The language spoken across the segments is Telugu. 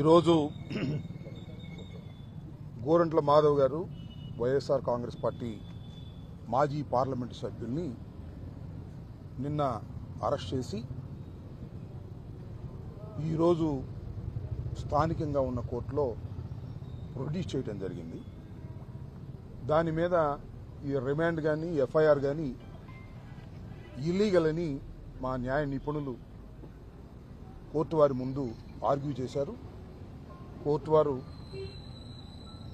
ఈరోజు గోరంట్ల మాధవ్ గారు వైఎస్ఆర్ కాంగ్రెస్ పార్టీ మాజీ పార్లమెంటు సభ్యుల్ని నిన్న అరెస్ట్ చేసి ఈరోజు స్థానికంగా ఉన్న కోర్టులో ప్రొడ్యూస్ చేయడం జరిగింది. దాని మీద ఈ రిమాండ్ కానీ ఎఫ్ఐఆర్ కానీ ఇల్లీగల్ అని మా న్యాయ నిపుణులు కోర్టు వారి ముందు ఆర్గ్యూ చేశారు. కోర్టు వారు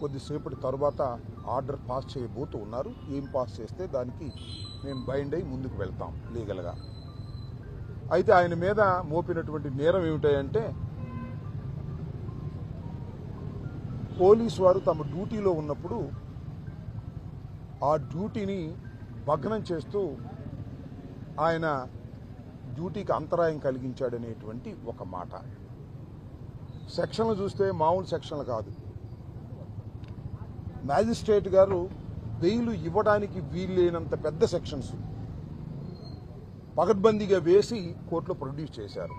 కొద్దిసేపటి తర్వాత ఆర్డర్ పాస్ చేయబోతూ ఉన్నారు. ఏం పాస్ చేస్తే దానికి మేము బైండ్ అయి ముందుకు వెళ్తాం లీగల్గా. అయితే ఆయన మీద మోపినటువంటి నేరం ఏమిటాయంటే పోలీసు వారు తమ డ్యూటీలో ఉన్నప్పుడు ఆ డ్యూటీని భగ్నం చేస్తూ ఆయన డ్యూటీకి అంతరాయం కలిగించాడనేటువంటి ఒక మాట. సెక్షన్లు చూస్తే మామూలు సెక్షన్లు కాదు. మ్యాజిస్ట్రేట్ గారు బెయిల్ ఇవ్వడానికి వీల్లేనంత పెద్ద సెక్షన్స్ పగడ్బందీగా వేసి కోర్టులో ప్రొడ్యూస్ చేశారు.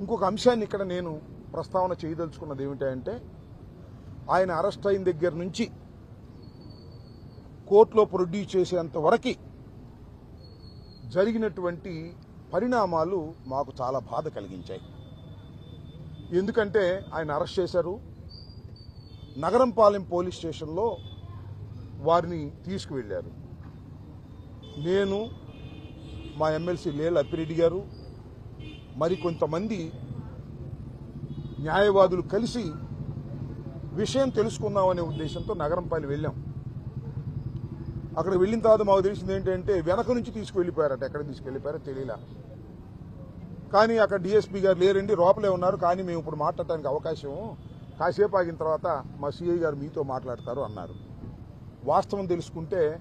ఇంకొక అంశాన్ని ఇక్కడ నేను ప్రస్తావన చేయదలుచుకున్నది ఏమిటంటే ఆయన అరెస్ట్ అయిన దగ్గర నుంచి కోర్టులో ప్రొడ్యూస్ చేసేంత వరకు జరిగినటువంటి పరిణామాలు మాకు చాలా బాధ కలిగించాయి. ఎందుకంటే ఆయన అరెస్ట్ చేశారు. నగరంపాలెం పోలీస్ స్టేషన్లో వారిని తీసుకువెళ్ళారు. నేను మా ఎమ్మెల్సీ లేల్ అప్పిరెడ్డి గారు మరి కొంతమంది న్యాయవాదులు కలిసి విషయం తెలుసుకుందామనే ఉద్దేశంతో నగరంపాలెం వెళ్ళాం. అక్కడ వెళ్ళిన తర్వాత మాకు తెలిసింది ఏంటంటే వెనక నుంచి తీసుకువెళ్ళిపోయారట. ఎక్కడ తీసుకెళ్ళిపోయారో తెలియలా. కానీ అక్కడ డిఎస్పీ గారు లేరండి లోపలే ఉన్నారు. కానీ మేము ఇప్పుడు మాట్లాడటానికి అవకాశం కాసేపు ఆగిన తర్వాత మా సిఐ గారు మీతో మాట్లాడతారు అన్నారు. వాస్తవం తెలుసుకుంటే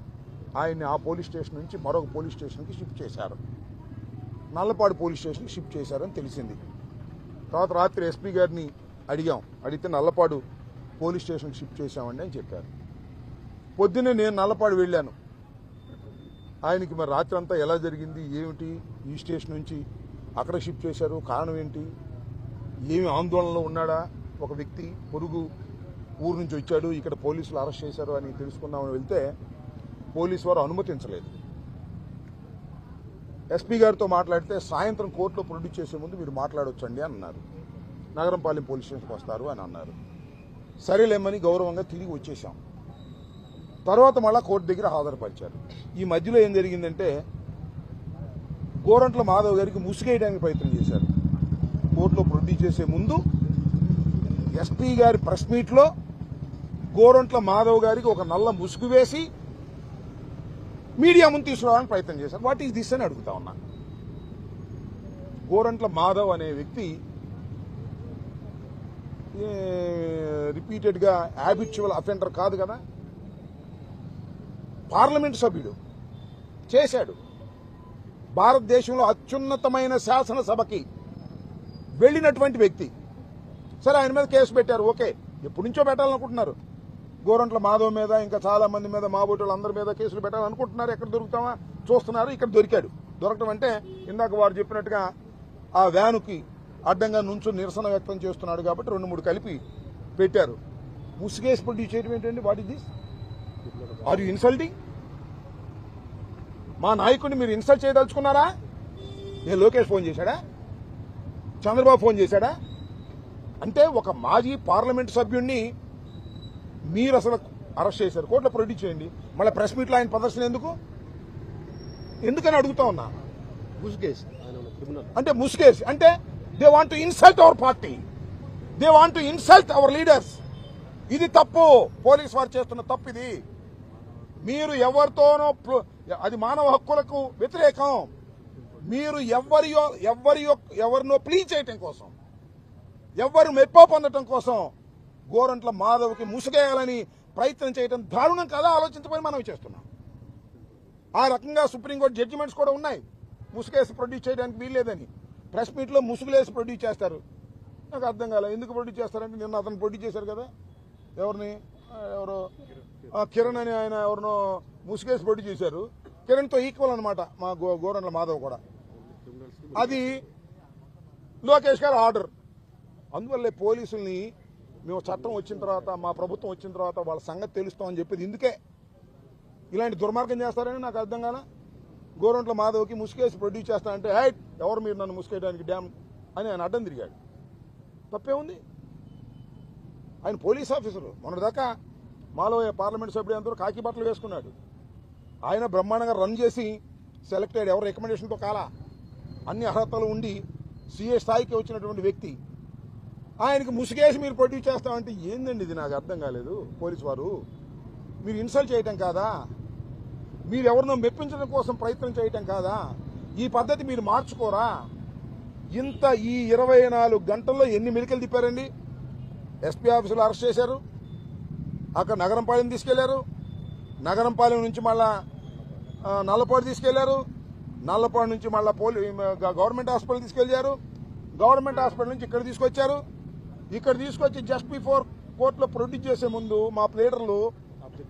ఆయన్ని ఆ పోలీస్ స్టేషన్ నుంచి మరొక పోలీస్ స్టేషన్కి షిఫ్ట్ చేశారు. నల్లపాడు పోలీస్ స్టేషన్కి షిఫ్ట్ చేశారని తెలిసింది. తర్వాత రాత్రి ఎస్పీ గారిని అడిగాం. అడిగితే నల్లపాడు పోలీస్ స్టేషన్కి షిఫ్ట్ చేశామండి అని చెప్పారు. పొద్దున్నే నేను నల్లపాడు వెళ్ళాను. ఆయనకి మరి రాత్రి అంతా ఎలా జరిగింది? ఏమిటి? ఈ స్టేషన్ నుంచి అక్కడ షిఫ్ట్ చేశారు. కారణం ఏంటి? ఏమి ఆందోళనలో ఉన్నాడా? ఒక వ్యక్తి పొరుగు ఊరు నుంచి వచ్చాడు. ఇక్కడ పోలీసులు అరెస్ట్ చేశారు అని తెలుసుకుందామని వెళ్తే పోలీసు వారు అనుమతించలేదు. ఎస్పీ గారితో మాట్లాడితే సాయంత్రం కోర్టులో ప్రొడ్యూస్ చేసే ముందు మీరు మాట్లాడొచ్చండి అని అన్నారు. నగరంపాలెం పోలీస్ స్టేషన్కి వస్తారు అని అన్నారు. సరేలేమని గౌరవంగా తిరిగి వచ్చేసాం తర్వాత మళ్ళా కోర్టు దగ్గర హాజరుపరిచారు. ఈ మధ్యలో ఏం జరిగిందంటే గోరంట్ల మాధవ్ గారికి ముసుగేయడానికి ప్రయత్నం చేశారు. కోర్టులో ప్రొడ్యూస్ చేసే ముందు ఎస్పీ గారి ప్రెస్ మీట్లో గోరంట్ల మాధవ్ గారికి ఒక నల్ల ముసుగు వేసి మీడియా ముందు తీసుకురావడానికి ప్రయత్నం చేశారు. వాట్ ఈస్ దిస్ అని అడుగుతా ఉన్నా. గోరంట్ల మాధవ్ అనే వ్యక్తి రిపీటెడ్గా హ్యాబిచువల్ అఫెండర్ కాదు కదా. పార్లమెంట్ సభ్యుడు. చేశాడు. భారతదేశంలో అత్యున్నతమైన శాసనసభకి వెళ్ళినటువంటి వ్యక్తి. సరే ఆయన మీద కేసు పెట్టారు ఓకే. ఎప్పటి నుంచో పెట్టాలనుకుంటున్నారు. గోరంట్ల మాధవ్ మీద ఇంకా చాలా మంది మీద మాబోటులు అందరి మీద కేసులు పెట్టాలనుకుంటున్నారు. ఎక్కడ దొరుకుతామా? చూస్తున్నారు ఇక్కడ దొరికాడు. దొరకడం అంటే ఇందాక వారు చెప్పినట్టుగా ఆ వ్యానుకి అడ్డంగా నుంచు నిరసన వ్యక్తం చేస్తున్నాడు కాబట్టి రెండు మూడు కలిపి పెట్టారు. ముసుగేసి ప్రొడ్యూస్ చేయడం ఏంటండి what is this? Are you insulting? మా నాయకుడిని మీరు ఇన్సల్ట్ చేయదలుచుకున్నారా? ఏ లోకేష్ ఫోన్ చేశాడా? చంద్రబాబు ఫోన్ చేశాడా? అంటే ఒక మాజీ పార్లమెంట్ సభ్యుడిని మీరు అసలు అరెస్ట్ చేశారు. కోర్టులో ప్రొడ్యూస్ చేయండి. మళ్ళీ ప్రెస్ మీట్లో ఆయన ప్రదర్శన ఎందుకు? ఎందుకని అడుగుతా ఉన్నా? ముసుగేసి. అంటే ముసుగేసి. అంటే they want to insult our party they want to insult our leaders ఇది తప్పు. పోలీస్ వారు చేస్తున్న తప్పు ఇది. మీరు ఎవరితోనో అది మానవ హక్కులకు వ్యతిరేకం. మీరు ఎవరి ఎవరి ఎవరినో ప్లీజ్ చేయటం కోసం ఎవరు మెప్పో పొందటం కోసం గోరంట్ల మాధవ్కి ముసుగేయాలని ప్రయత్నం చేయటం దారుణం కదా ఆలోచించమని మనం చేస్తున్నాం. ఆ రకంగా సుప్రీంకోర్టు జడ్జిమెంట్స్ కూడా ఉన్నాయి. ముసుగేసి ప్రొడ్యూస్ చేయడానికి వీల్లేదని. ప్రెస్ మీట్లో ముసుగులేసి ప్రొడ్యూస్ చేస్తారు. నాకు అర్థం కాలేదు ఎందుకు ప్రొడ్యూస్ చేస్తారంటే నిన్న అతను ప్రొడ్యూస్ చేశారు కదా. ఎవరిని? ఎవరు? ఆ, కిరణ్ అని ఆయన ఎవరినో ముసుగేసి ప్రొడ్యూస్ చేశారు. కిరణ్తో ఈక్వల్ అనమాట మా గో గోరంట్ల మాధవ్ కూడా. అది లోకేష్ గారు ఆర్డర్ అందువల్లే పోలీసుల్ని మేము చట్టం వచ్చిన తర్వాత మా ప్రభుత్వం వచ్చిన తర్వాత వాళ్ళ సంగతి తెలుస్తామని చెప్పేది ఇందుకే. ఇలాంటి దుర్మార్గం చేస్తారని నాకు అర్థం కాల. గోరంట్ల మాధవ్కి ముసుకేసి ప్రొడ్యూస్ చేస్తానంటే హైట్ ఎవరు మీరు నన్ను ముసుకేయడానికి డ్యామ్ అని ఆయన అడ్డం తిరిగాడు. తప్పే ఉంది. ఆయన పోలీస్ ఆఫీసరు. మొన్నటిదాకా మాలో పార్లమెంట్ సభ్యుడు అందరూ కాకి బట్టలు వేసుకున్నాడు. ఆయన బ్రహ్మాండంగా రన్ చేసి సెలెక్ట్ అయ్యాడు. ఎవరు రికమెండేషన్తో కాలా? అన్ని అర్హతలు ఉండి సీఏ స్థాయికి వచ్చినటువంటి వ్యక్తి. ఆయనకి ముసుగేసి మీరు ప్రొడ్యూస్ చేస్తామంటే ఏందండి ఇది? నాకు అర్థం కాలేదు. పోలీసు వారు మీరు ఇన్సల్ట్ చేయటం కాదా? మీరు ఎవరినో మెప్పించడం కోసం ప్రయత్నం చేయటం కాదా? ఈ పద్ధతి మీరు మార్చుకోరా? ఇంత ఈ ఇరవై నాలుగు గంటల్లో ఎన్ని మెలికలు తిప్పారండి? ఎస్పీ ఆఫీసులో అరెస్ట్ చేశారు. అక్కడ నగరంపాలెం తీసుకెళ్ళారు. నగరంపాలెం నుంచి మళ్ళా నల్లపాటి నల్లపాడు తీసుకెళ్ళారు. నల్లపాడు నుంచి మళ్ళా పోలీ గ- గవర్నమెంట్ హాస్పిటల్ తీసుకెళ్ళారు. గవర్నమెంట్ హాస్పిటల్ నుంచి ఇక్కడ తీసుకొచ్చారు. ఇక్కడ తీసుకొచ్చి జస్ట్ బిఫోర్ కోర్టులో ప్రొడ్యూస్ చేసే ముందు మా ప్లేడర్లు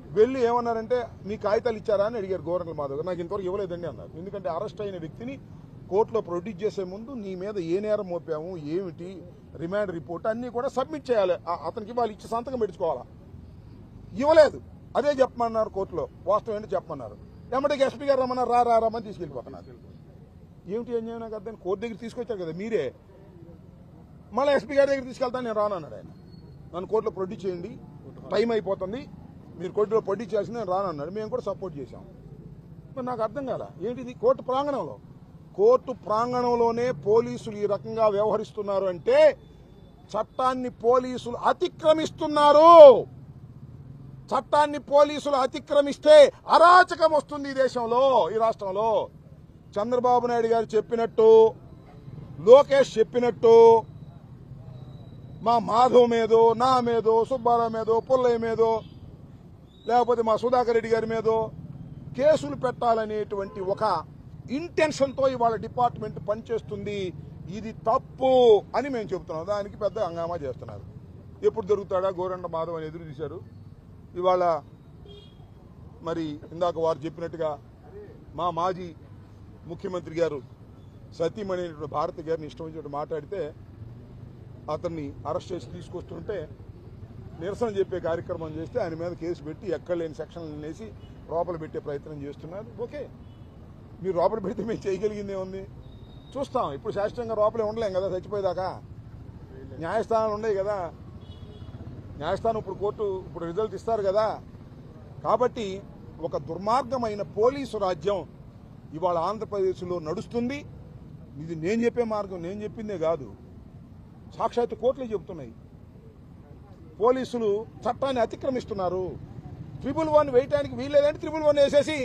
వెళ్ళి ఏమన్నారంటే మీ కాగితాలు ఇచ్చారా? అని అడిగారు గవర్నర్ మాధవ్ గారు. నాకు ఇంతవరకు ఇవ్వలేదండి అన్నారు. ఎందుకంటే అరెస్ట్ అయిన వ్యక్తిని కోర్టులో ప్రొడ్యూస్ చేసే ముందు నీ మీద ఏ నేరం మోపాము ఏమిటి రిమాండ్ రిపోర్ట్ అన్నీ కూడా సబ్మిట్ చేయాలి. అతనికి వాళ్ళు ఇచ్చి సంతకం పెట్టుకోవాలా? ఇవ్వలేదు. అదే చెప్పమన్నారు కోర్టులో. వాస్తవం ఏంటి చెప్పమన్నారు. ఎమ్మటికి ఎస్పీ గారు రమ్మన్నారు రా రా రమ్మని తీసుకెళ్ళిపోతున్నారు. ఏమిటి ఏం చేయను నాకు అర్థం కోర్టు దగ్గర తీసుకొచ్చారు కదా మీరే. మళ్ళీ ఎస్పీ గారి దగ్గర తీసుకెళ్తాను నేను రానన్నాడు ఆయన. నన్ను కోర్టులో ప్రొడ్యూస్ చేయండి. టైం అయిపోతుంది. మీరు కోర్టులో ప్రొడ్యూస్ చేసి నేను రానన్నాడు మేము కూడా సపోర్ట్ చేశాం. మరి నాకు అర్థం కాల? ఏంటిది? కోర్టు ప్రాంగణంలో. కోర్టు ప్రాంగణంలోనే పోలీసులు ఈ రకంగా వ్యవహరిస్తున్నారు అంటే చట్టాన్ని పోలీసులు అతిక్రమిస్తున్నారు. చట్టాన్ని పోలీసులు అతిక్రమిస్తే అరాచకం వస్తుంది ఈ దేశంలో ఈ రాష్ట్రంలో. చంద్రబాబు నాయుడు గారు చెప్పినట్టు లోకేష్ చెప్పినట్టు మా మాధవ్ మీదో నా మీదో సుబ్బారావు మీదో పుల్లయ్య మీదో లేకపోతే మా సుధాకర్ రెడ్డి గారి మీదో కేసులు పెట్టాలనేటువంటి ఒక ఇంటెన్షన్తో ఇవాళ డిపార్ట్మెంట్ పనిచేస్తుంది. ఇది తప్పు అని మేము చెబుతున్నాం. దానికి పెద్ద హంగామా చేస్తున్నారు. ఎప్పుడు దొరుకుతాడా? గోరండ మాధవ్ అని ఎదురు తీశారు ఇవాళ మరి ఇందాక వారు చెప్పినట్టుగా మా మాజీ ముఖ్యమంత్రి గారు సతీమణి భారత భారతి గారిని ఇష్టం వచ్చినట్టు మాట్లాడితే అతన్ని అరెస్ట్ చేసి తీసుకొస్తుంటే నిరసన చెప్పే కార్యక్రమం చేస్తే ఆయన మీద కేసు పెట్టి ఎక్కడ లేని సెక్షన్లు వేసి లోపల పెట్టే ప్రయత్నం చేస్తున్నారు. ఓకే. మీరు లోపల పెడితే మేము చేయగలిగింది ఏముంది? చూస్తాం. ఇప్పుడు శాశ్వతంగా లోపలే ఉండలేం కదా చచ్చిపోయేదాకా. న్యాయస్థానాలు ఉన్నాయి కదా. న్యాయస్థానం ఇప్పుడు కోర్టు ఇప్పుడు రిజల్ట్ ఇస్తారు కదా. కాబట్టి ఒక దుర్మార్గమైన పోలీసు రాజ్యం ఇవాళ ఆంధ్రప్రదేశ్లో నడుస్తుంది. ఇది నేను చెప్పే మార్గం నేను చెప్పిందే కాదు. సాక్షాత్ కోర్టులే చెబుతున్నాయి. పోలీసులు చట్టాన్ని అతిక్రమిస్తున్నారు. ట్రిపుల్ వన్ వేయటానికి వీల్లేదంటే ట్రిపుల్ వన్ వేసేసి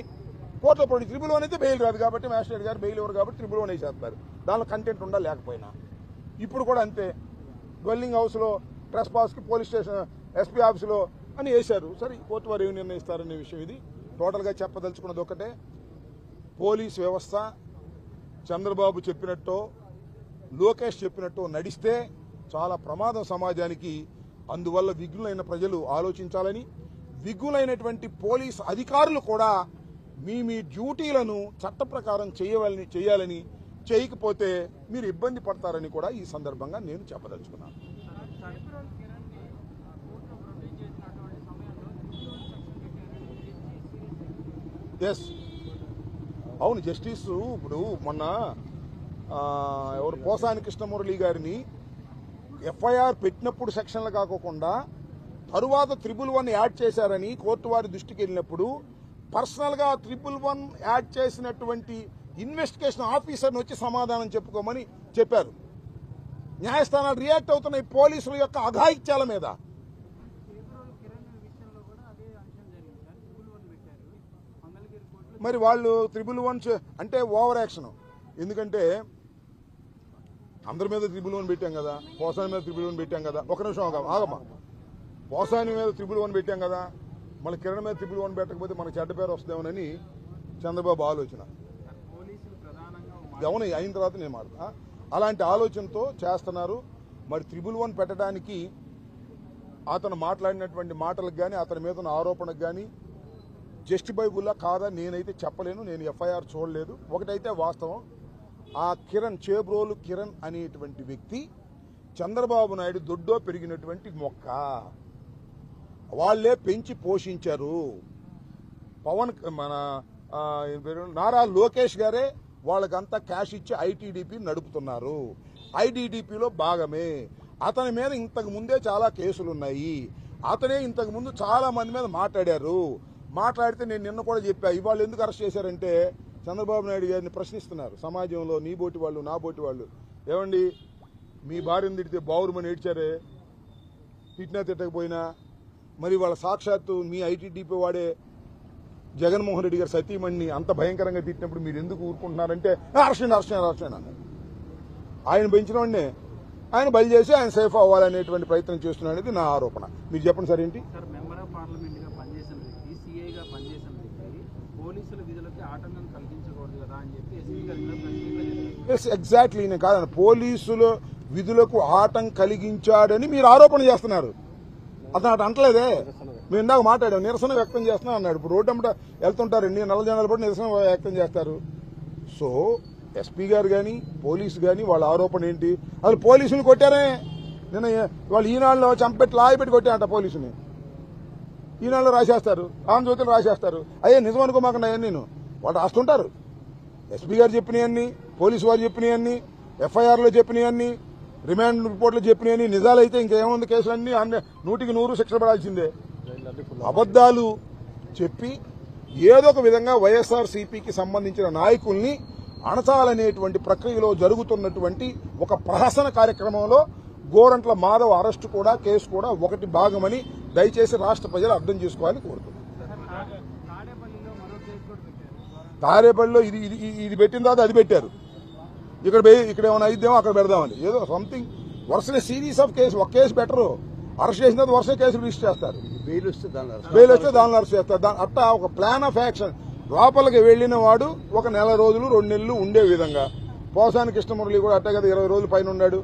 కోర్టులో పడి ట్రిపుల్ వన్ అయితే బెయిల్ రాదు కాబట్టి మ్యాజిస్ట్రేట్ గారు బెయిల్ ఇవ్వరు కాబట్టి ట్రిపుల్ వన్ వేసేస్తారు. దానిలో కంటెంట్ ఉండాలి లేకపోయినా. ఇప్పుడు కూడా అంతే. డ్వెల్లింగ్ హౌస్లో ట్రెస్ పాస్కి పోలీస్ స్టేషన్ ఎస్పీ ఆఫీసులో అని వేశారు. సరే కోర్టు వారు ఏమి నిర్ణయిస్తారనే విషయం ఇది. టోటల్గా చెప్పదలుచుకున్నది ఒకటే. పోలీస్ వ్యవస్థ చంద్రబాబు చెప్పినట్టు లోకేష్ చెప్పినట్టు నడిస్తే చాలా ప్రమాదం సమాజానికి. అందువల్ల విఘ్నులైన ప్రజలు ఆలోచించాలని విఘ్నులైనటువంటి పోలీస్ అధికారులు కూడా మీ మీ డ్యూటీలను చట్ట ప్రకారం చేయవాలని చేయాలని చేయకపోతే మీరు ఇబ్బంది పడతారని కూడా ఈ సందర్భంగా నేను చెప్పదలుచుకున్నాను. సైబరాల్ కోర్టులో ప్రొడ్యూస్ చేసినటువంటి సమయంలో ఎస్ అవును జస్టిస్ ఇప్పుడు మొన్న ఎవరు పోసాని కృష్ణమురళి గారిని ఎఫ్ఐఆర్ పెట్టినప్పుడు సెక్షన్లు కాకోకుండా తరువాత త్రిబుల్ వన్ యాడ్ చేశారని కోర్టు వారి దృష్టికి వెళ్ళినప్పుడు పర్సనల్గా త్రిబుల్ వన్ యాడ్ చేసినటువంటి ఇన్వెస్టిగేషన్ ఆఫీసర్ని వచ్చి సమాధానం చెప్పుకోమని చెప్పారు. న్యాయస్థానాలు రియాక్ట్ అవుతున్నాయి పోలీసుల యొక్క అఘాయిత్యాల మీద. మరి వాళ్ళు త్రిబుల్ వన్ అంటే ఓవర్ యాక్షన్ ఎందుకంటే అందరి మీద త్రిబుల్ వన్ పెట్టాం కదా పోసాని మీద త్రిబుల్ వన్ పెట్టాం కదా. ఒక నిమిషం ఆగమ్మా ఆగమ్మా. పోసాని మీద త్రిబుల్ వన్ పెట్టాం కదా మళ్ళీ కిరణ్ మీద త్రిబుల్ వన్ పెట్టకపోతే మనకు చెడ్డ పేరు వస్తుందేమోనని చంద్రబాబు ఆలోచన. గమని అయిన తర్వాత నేను మాట అలాంటి ఆలోచనతో చేస్తున్నారు. మరి త్రిబుల్ వన్ పెట్టడానికి అతను మాట్లాడినటువంటి మాటలకు కానీ అతని మీద ఉన్న ఆరోపణకు కానీ జస్టిఫైబుల్లా కాదా నేనైతే చెప్పలేను నేను ఎఫ్ఐఆర్ చూడలేదు. ఒకటైతే వాస్తవం ఆ కిరణ్ చేబ్రోలు కిరణ్ అనేటువంటి వ్యక్తి చంద్రబాబు నాయుడు దొడ్డో పెరిగినటువంటి మొక్క. వాళ్ళే పెంచి పోషించారు. పవన్ మన పేరు? నారా లోకేష్ గారే వాళ్ళకంతా క్యాష్ ఇచ్చి ఐటీడీపీ నడుపుతున్నారు. ఐటీడీపీలో భాగమే. అతని మీద ఇంతకు ముందే చాలా కేసులు ఉన్నాయి అతనే ఇంతకు ముందు చాలా మంది మీద మాట్లాడారు. మాట్లాడితే నేను నిన్న కూడా చెప్పా ఇవాళ ఎందుకు అరెస్ట్ చేశారంటే చంద్రబాబు నాయుడు గారిని ప్రశ్నిస్తున్నారు. సమాజంలో నీ బోటి వాళ్ళు నా బోటి వాళ్ళు. ఏమండి? మీ భార్యను తిడితే బావురుమని ఏడ్చారే తిట్టినా తిట్టకపోయినా? మరి వాళ్ళ సాక్షాత్తు మీ ఐటీడీపీ వాడే జగన్మోహన్ రెడ్డి గారు సతీమణిని అంత భయంకరంగా తిట్టినప్పుడు మీరు ఎందుకు ఊరుకుంటున్నారంటే అరెస్ట్ అరెస్ట్ అరెస్ట్ అన్నారు. ఆయన పెంచిన వాడినే ఆయన బలి చేసి ఆయన సేఫ్ అవ్వాలనేటువంటి ప్రయత్నం చేస్తున్నాడు అనేది నా ఆరోపణ. మీరు చెప్పండి సార్ ఏంటి? ఎస్ ఎగ్జాక్ట్లీ నేను కాదని పోలీసుల విధులకు ఆటం కలిగించాడని మీరు ఆరోపణ చేస్తున్నారు. అతను అటు అంటలేదే. మేము ఇందాక మాట్లాడాం నిరసన వ్యక్తం చేస్తున్నా అన్నాడు. ఇప్పుడు రోడ్డు అమ్మట వెళ్తుంటారు ఎన్ని నల్ల జనాలు పడి నిరసన వ్యక్తం చేస్తారు. సో ఎస్పీ గారు కానీ పోలీసు కానీ వాళ్ళ ఆరోపణ ఏంటి? అసలు పోలీసులు కొట్టారే. నిన్న వాళ్ళు ఈనాడులో చంపెట్టి లాయపెట్టి కొట్టారంట పోలీసుని. ఈనాడులో రాసేస్తారు ఆంధ్రజ్యోతిలో రాసేస్తారు. అయ్యే నిజం అనుకోమాకుండా నేను. వాళ్ళు రాస్తుంటారు. ఎస్పీ గారు చెప్పినవన్నీ పోలీసు వారు చెప్పినవన్నీ ఎఫ్ఐఆర్లో చెప్పినవన్నీ రిమాండ్ రిపోర్ట్లో చెప్పినవన్నీ నిజాలైతే ఇంకేముంది కేసులన్నీ నూటికి నూరు శిక్ష పడాల్సిందే. అబద్దాలు అబద్ధాలు చెప్పి ఏదో ఒక విధంగా వైఎస్ఆర్ సిపికి సంబంధించిన నాయకుల్ని అణచాలనేటువంటి ప్రక్రియలో జరుగుతున్నటువంటి ఒక ప్రహసన కార్యక్రమంలో గోరంట్ల మాధవ్ అరెస్టు కూడా కేసు కూడా ఒకటి భాగమని దయచేసి రాష్ట్ర ప్రజలు అర్థం చేసుకోవాలని కోరుతున్నాను తారేపల్లిలో ఇది ఇది ఇది- పెట్టిన తర్వాత అది పెట్టారు. ఇక్కడ ఇక్కడ ఏమైనా అయిద్దేమో అక్కడ పెడదామని. ఏదో సంథింగ్ వరుసనే సిరీస్ ఆఫ్ కేసు ఒక కేసు పెట్టరు. అరెస్ట్ చేసిన తర్వాత వరుస కేసులు రిజిస్టర్ చేస్తారు. బెయిల్ వస్తే దాని దానిలో అరెస్ట్ చేస్తారు. దా- అట్టా ఒక ప్లాన్ ఆఫ్ యాక్షన్ లోపలికి వెళ్ళిన వాడు ఒక నెల రోజులు రెండు నెలలు ఉండే విధంగా. పోసాని కృష్ణమురళి కూడా అట్టే కదా ఇరవై రోజులు పైన ఉన్నాడు.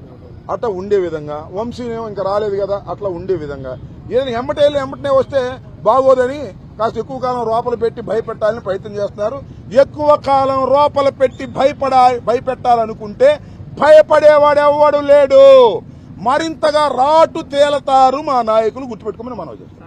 అట్లా ఉండే విధంగా. వంశీనేమో ఇంకా రాలేదు కదా అట్లా ఉండే విధంగా. ఏదైనా ఎమ్మటేళ్ళు ఎమ్మటనే వస్తే బాగోదని కాస్త ఎక్కువ కాలం లోపల పెట్టి భయపెట్టాలని ప్రయత్నం చేస్తున్నారు. ఎక్కువ కాలం లోపల పెట్టి భయపడా భయపెట్టాలనుకుంటే భయపడేవాడు ఎవడు లేడు. మరింతగా రాటు తేలతారు మా నాయకులు గుర్తుపెట్టుకోమని మనవి చేస్తాం